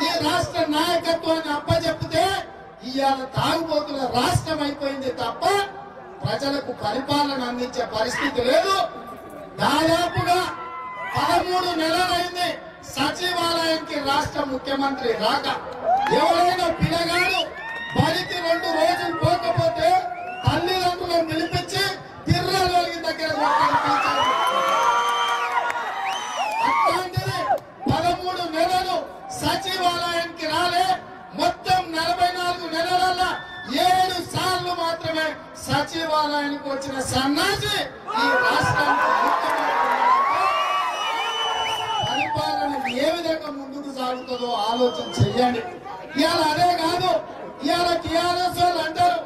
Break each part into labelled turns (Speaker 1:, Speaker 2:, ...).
Speaker 1: ఈ రాష్ట్ర నాయకత్వాన్ని అప్పచెప్పితే ఇవాళ తాగుబోతున్న రాష్ట్రం అయిపోయింది తప్ప ప్రజలకు పరిపాలన అందించే పరిస్థితి లేదు. దాదాపుగా పదమూడు నెలలైంది సచివాలయానికి రాష్ట్ర ముఖ్యమంత్రి రాక. ఎవరైనా పిల్లగాడు సచివాలయానికి వచ్చిన సన్నాసి ఈ రాష్ట్రానికి పరిపాలన ఏ విధంగా ముందుకు సాగుతుందో ఆలోచన చెయ్యండి ఇవాళ అదే కాదు ఇవాళ టిఆర్ఎస్ వాళ్ళు అంటారు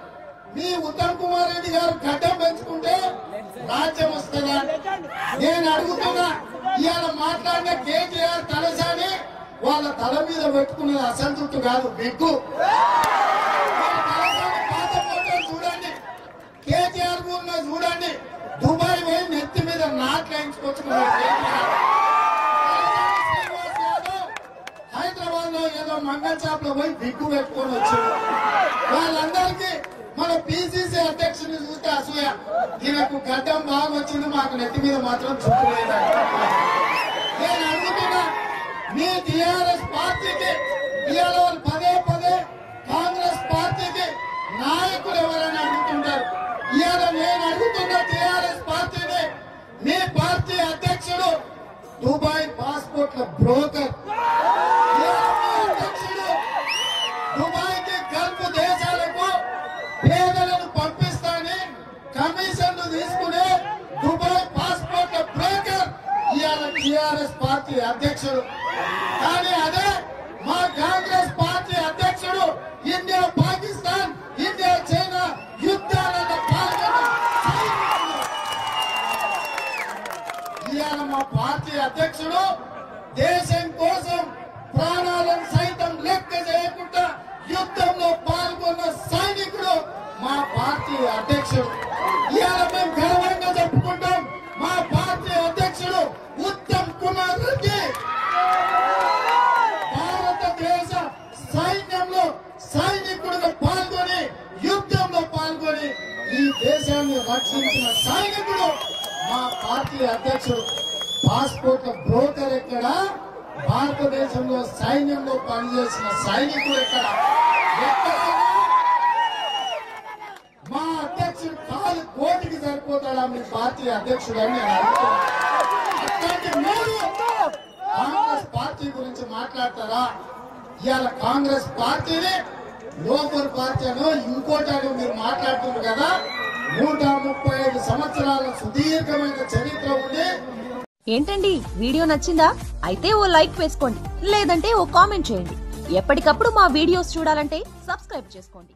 Speaker 1: మీ ఉత్తమ్ కుమార్ రెడ్డి గారు గడ్డం పెంచుకుంటే రాజ్యం వస్తుందా? నేను అడుగుతున్నా ఇవాళ మాట్లాడిన కేటీఆర్ తలసాని వాళ్ళ తల మీద పెట్టుకున్నది అసంతృప్తి కాదు బిగ్గు వాళ్ళ తలసాని పాత ఫోటోలు చూడండి కేటీఆర్ కూడా చూడండి దుబాయ్ పోయి నెత్తి మీద హైదరాబాద్లో ఏదో మంగళ షాప్లో పోయి దిగ్గు పెట్టుకొని వచ్చాడు. వాళ్ళందరికీ మన పిసిసి అధ్యక్షుని చూస్తే అసూయ. ఈయనకు గడ్డం బాగా వచ్చింది మాకు నెత్తి మీద మాత్రం చుట్టూ నేను అడుగుతున్నా మీ టిఆర్ఎస్ పార్టీకి ఇవాళ పదే పదే కాంగ్రెస్ పార్టీకి నాయకులు ఎవరని అడుగుతుంటారు? ఇవాళ నేను అడుగుతున్నా టిఆర్ఎస్ పార్టీని మీ పార్టీ అధ్యక్షుడు దుబాయ్ పాస్పోర్ట్ల బ్రోకర్. దుబాయ్కి గల్ఫ్ దేశాలకు పేదలను పంపిస్తాని కమిషన్లు తీసుకునే దుబాయ్ పాస్పోర్ట్ బ్రోకర్ ఇవాళ టిఆర్ఎస్ పార్టీ అధ్యక్షుడు. కానీ అదే మా కాంగ్రెస్ ఇవాళ మా పార్టీ అధ్యక్షుడు దేశం కోసం ప్రాణాలను సైతం లెక్క చేయకుండా యుద్ధంలో పాల్గొన్న సైనికుడు మా పార్టీ అధ్యక్షుడు. ఇవాళ మేము గర్వంగా చెప్పుకుంటాం మా పార్టీ అధ్యక్షుడు ఉత్తమ్ కుమార్ రెడ్డి. భారతదేశ సైన్యంలో సైనికుడుగా పాల్గొని యుద్ధంలో పాల్గొని ఈ దేశాన్ని రక్షించిన సైనికుడు మా పార్టీ అధ్యక్షుడు పాస్పోర్ట్ బ్రోకర్ ఎక్కడ? భారతదేశంలో సైన్యంలో పనిచేసిన సైనికులు ఎక్కడ? మా అధ్యక్షుడు కాలు కోటికి సరిపోతాడా మీ పార్టీ అధ్యక్షుడు అని నేను కాంగ్రెస్ పార్టీ గురించి మాట్లాడతారా? ఇవాళ కాంగ్రెస్ పార్టీని లోకల్ పార్టీ అనో ఇంకోటి మీరు మాట్లాడుతున్నారు కదా? నూట ముప్పై ఐదు సంవత్సరాల సుదీర్ఘమైన చరిత్ర ఉంది.
Speaker 2: ఏంటండి? వీడియో నచ్చిందా? అయితే ఓ లైక్ వేసుకోండి. లేదంటే ఓ కామెంట్ చేయండి. ఎప్పటికప్పుడు మా వీడియోస్ చూడాలంటే సబ్స్క్రైబ్ చేసుకోండి.